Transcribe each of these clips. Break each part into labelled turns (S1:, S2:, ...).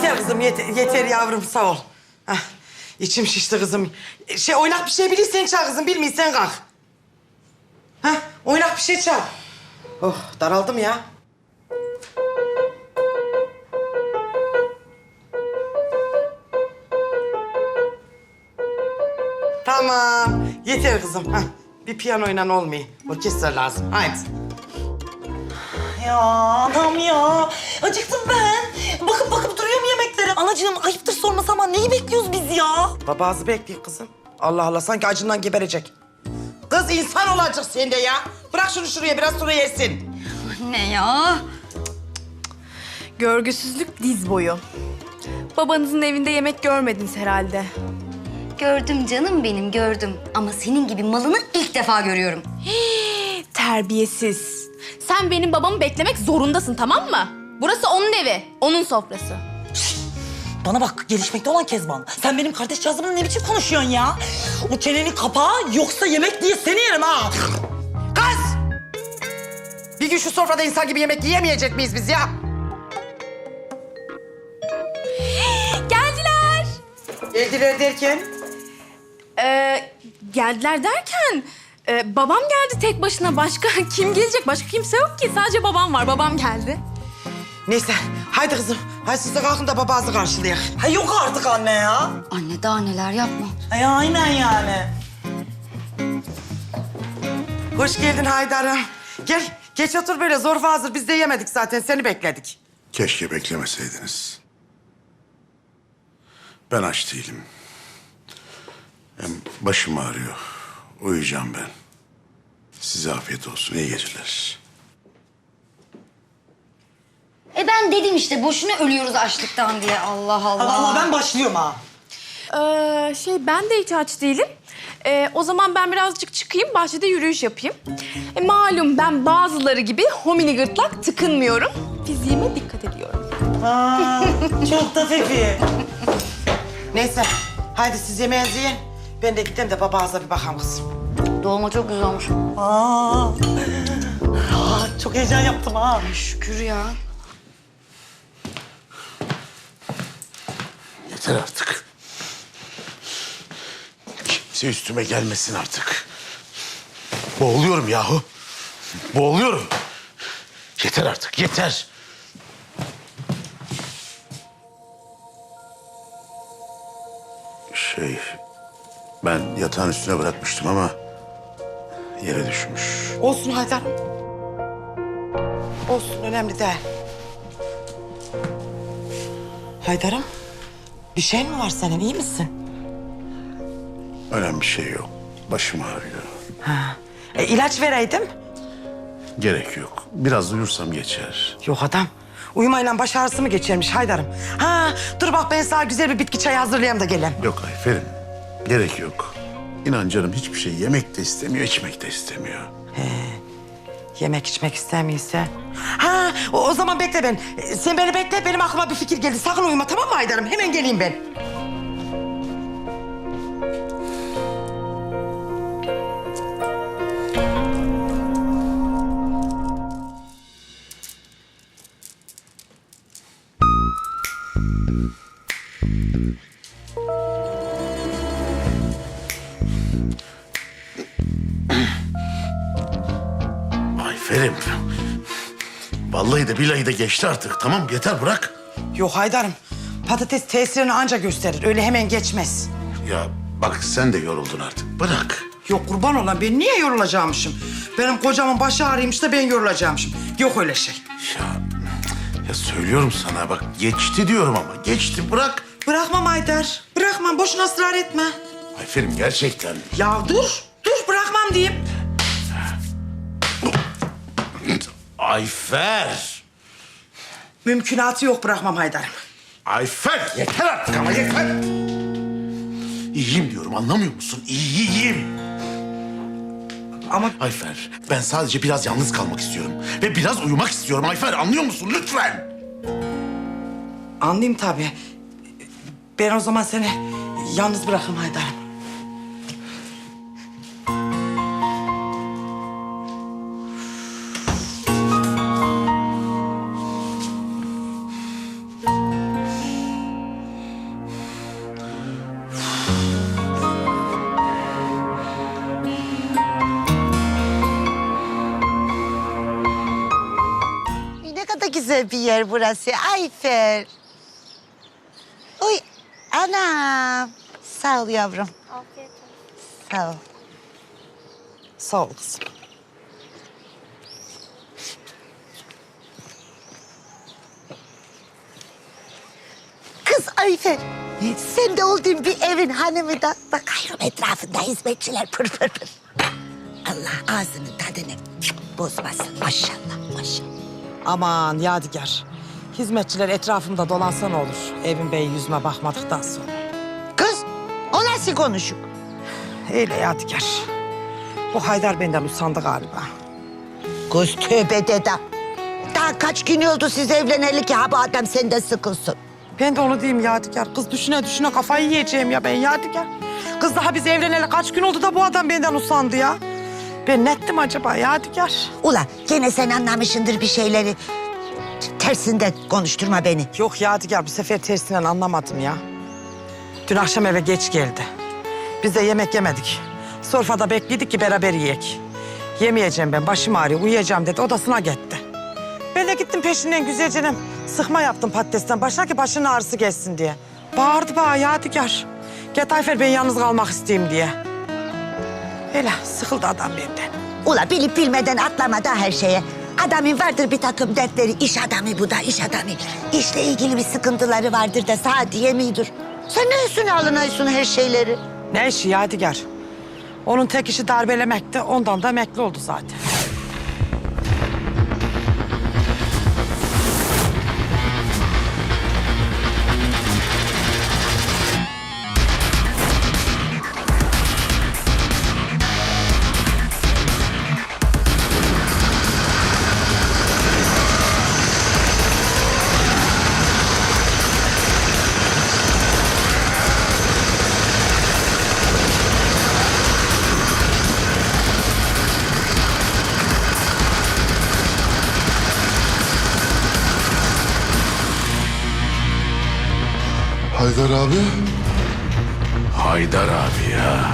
S1: kızım yeter, yeter yavrum sağ ol. Hah, içim şişti kızım. Şey oynak bir şey bilirsen çal kızım bilmiyorsan kalk. Hah oynak bir şey çal. Oh daraldım ya. Tamam. Yeter kızım. Hah, bir piyanoyla olmuyor. Orkestra lazım. Haydi.
S2: Ya anam ya. Acıktım ben. Bakıp bakıp yemeklere. Anacığım ayıptır sorması ama neyi bekliyoruz biz ya?
S1: Babazı bekliyor kızım. Allah Allah sanki acından geberecek. Kız insan olacak sen de ya. Bırak şunu şuraya biraz sonra yersin.
S3: Ne ya?
S4: Görgüsüzlük diz boyu. Babanızın evinde yemek görmediniz herhalde.
S3: Gördüm canım benim gördüm. Ama senin gibi malını ilk defa görüyorum.
S4: Terbiyesiz. Sen benim babamı beklemek zorundasın tamam mı? Burası onun evi, onun sofrası.
S2: Bana bak gelişmekte olan Kezban. Sen benim kardeş cazımla ne biçim konuşuyorsun ya? O çenenin kapağı yoksa yemek diye seni yerim ha.
S1: Kız! Bir gün şu sofrada insan gibi yemek yiyemeyecek miyiz biz ya?
S4: Geldiler.
S1: Geldiler derken?
S4: Ee, geldiler derken e, babam geldi tek başına. Başka kim gelecek? Başka kimse yok ki. Sadece babam var. Babam geldi.
S1: Neyse haydi kızım. Haydi siz de kalkın da babazı karşılayalım.
S2: Ha yok artık anne ya.
S3: Anne daha neler yapma.
S2: Ay aynen yani.
S1: Hoş geldin Haydar'ım. Gel, geç otur böyle zorba hazır. Biz de yemedik zaten, seni bekledik.
S5: Keşke beklemeseydiniz. Ben aç değilim. Hem başım ağrıyor. Uyuyacağım ben. Size afiyet olsun. İyi geceler.
S3: E ben dedim işte boşuna ölüyoruz açlıktan diye. Allah Allah.
S2: Ha, vallahi ben başlıyorum ha.
S4: Ee, şey ben de hiç aç değilim. Ee, o zaman ben birazcık çıkayım, bahçede yürüyüş yapayım. E, malum ben bazıları gibi homini gırtlak tıkınmıyorum. Fiziğime dikkat ediyorum.
S2: Aa, çok da fefi.
S1: Neyse, haydi siz yemeğinizi yiyin. Ben de gideyim de babağıza bir bakayım kızım.
S3: Dolma çok güzel olmuş.
S2: Aa. Aa, çok heyecan yaptım ha.
S3: Şükür ya.
S5: Yeter artık. Kimse üstüme gelmesin artık. Boğuluyorum yahu. Boğuluyorum. Yeter artık, yeter. Şey, ben yatağın üstüne bırakmıştım ama yere düşmüş.
S1: Olsun Haydar'ım. Olsun, önemli değil. Haydar'ım, bir şeyin mi var senin, iyi misin?
S5: Önemli bir şey yok. Başım ağrıyor.
S1: Ha. E, ilaç vereydim.
S5: Gerek yok. Biraz uyursam geçer.
S1: Yok adam. Uyumayla baş ağrısı mı geçirmiş Haydar'ım? Ha, dur bak ben sana güzel bir bitki çayı hazırlayayım da geleyim.
S5: Yok Ayfer'im. Gerek yok. İnan canım hiçbir şey yemek de istemiyor, içmek de istemiyor.
S1: Yemek içmek istemiyorsa. Ha, o, o zaman bekle ben. Sen beni bekle, benim aklıma bir fikir geldi. Sakın uyuma tamam mı Haydar'ım? Hemen geleyim ben.
S5: Ayfer'im. Vallahi de billahi de geçti artık. Tamam yeter bırak.
S1: Yok Haydar'ım. Patates tesirini anca gösterir. Öyle hemen geçmez.
S5: Ya bak sen de yoruldun artık. Bırak.
S1: Yok kurban olan ben niye yorulacağımışım? Benim kocamın başı ağrıymış da ben yorulacağımışım. Yok öyle şey.
S5: Ya, ya söylüyorum sana bak geçti diyorum ama. Geçti bırak.
S1: Bırakmam Haydar. Bırakmam. Boşuna ısrar etme.
S5: Ayfer'im gerçekten.
S1: Ya dur. Dur bırakmam diyeyim.
S5: Ayfer.
S1: Mümkünatı yok bırakmam Haydar'ım.
S5: Ayfer yeter artık ama yeter. İyiyim diyorum anlamıyor musun? İyiyim.
S1: Ama
S5: Ayfer ben sadece biraz yalnız kalmak istiyorum. Ve biraz uyumak istiyorum Ayfer anlıyor musun lütfen?
S1: anlayayım tabii. Ben o zaman seni yalnız bırakayım Haydar'ım.
S6: Güzel bir yer burası Ayfer. Uy anam. Sağ ol yavrum. Sağ ol.
S1: Sağ ol kızım.
S6: Kız Ayfer. Sen de oldun bir evin hanımı da. Bakıyorum etrafında hizmetçiler pır pır pır. Allah ağzının tadını bozmasın maşallah maşallah.
S1: Aman Yadigar. Hizmetçiler etrafımda dolansa ne olur? Evin beyi yüzüme bakmadıktan sonra.
S6: Kız o nasıl konuşuk?
S1: Öyle Yadigar. Bu Haydar benden usandı galiba.
S6: Kız tövbe dede. Daha kaç gün oldu siz evleneli ki ha bu adam senden sıkılsın.
S1: Ben de onu diyeyim Yadigar. Kız düşüne düşüne kafayı yiyeceğim ya ben Yadigar. Kız daha biz evleneli kaç gün oldu da bu adam benden usandı ya. Ben ne ettim acaba Yadigar?
S6: Ula gene sen anlamışsındır bir şeyleri. Tersinden konuşturma beni.
S1: Yok Yadigar bu sefer tersinden anlamadım ya. Dün akşam eve geç geldi. Biz de yemek yemedik. Sofrada bekledik ki beraber yiyek. Yemeyeceğim ben başım ağrıyor uyuyacağım dedi odasına gitti. Ben de gittim peşinden güzelce sıkma yaptım patatesten başına ki başının ağrısı geçsin diye. Bağırdı bana Yadigar. Gel Ayfer ben yalnız kalmak isteyeyim diye. Öyle sıkıldı adam benden.
S6: Ula bilip bilmeden atlama da her şeye. Adamın vardır bir takım dertleri. İş adamı bu da iş adamı. İşle ilgili bir sıkıntıları vardır da sağ diyemiyordur. Sen ne üstüne alınıyorsun her şeyleri?
S1: Ne işi Yadigar? Onun tek işi darbelemekti. Ondan da emekli oldu zaten.
S7: Haydar abi.
S5: Haydar abi ya.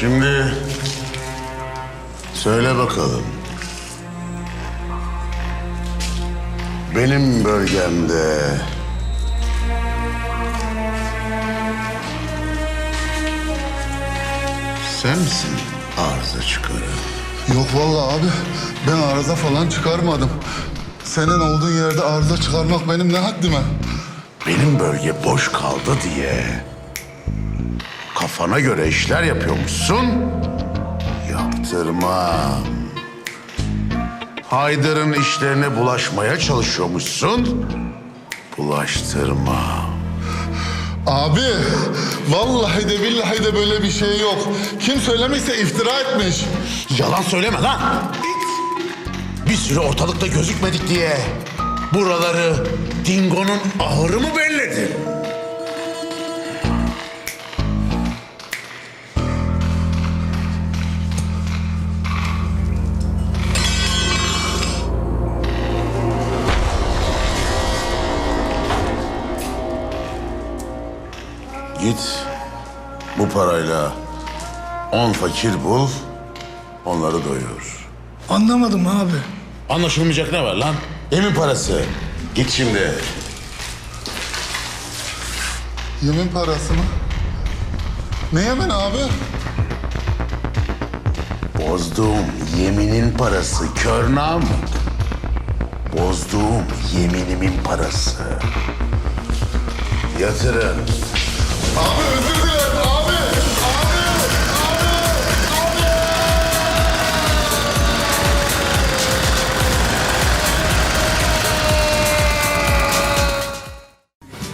S5: Şimdi söyle bakalım. Benim bölgemde sen misin arıza çıkaran?
S7: Yok vallahi abi. Ben arıza falan çıkarmadım. Senin olduğun yerde arıza çıkarmak benim ne haddime?
S5: Benim bölge boş kaldı diye kafana göre işler yapıyormuşsun. Yaptırmam. Haydar'ın işlerine bulaşmaya çalışıyormuşsun. Bulaştırmam.
S7: Abi vallahi de billahi de böyle bir şey yok. Kim söylemişse iftira etmiş.
S5: Yalan söyleme lan. Bir süre ortalıkta gözükmedik diye buraları Dingo'nun ahırı mı belledin? Parayla on fakir bul, onları doyur.
S7: Anlamadım abi.
S5: Anlaşılmayacak ne var lan? Emin parası. Git şimdi.
S7: Yemin parası mı? Ne yemin abi?
S5: Bozduğum yeminin parası kör namık. Bozduğum yeminimin parası. Yatırın.
S7: Abi özür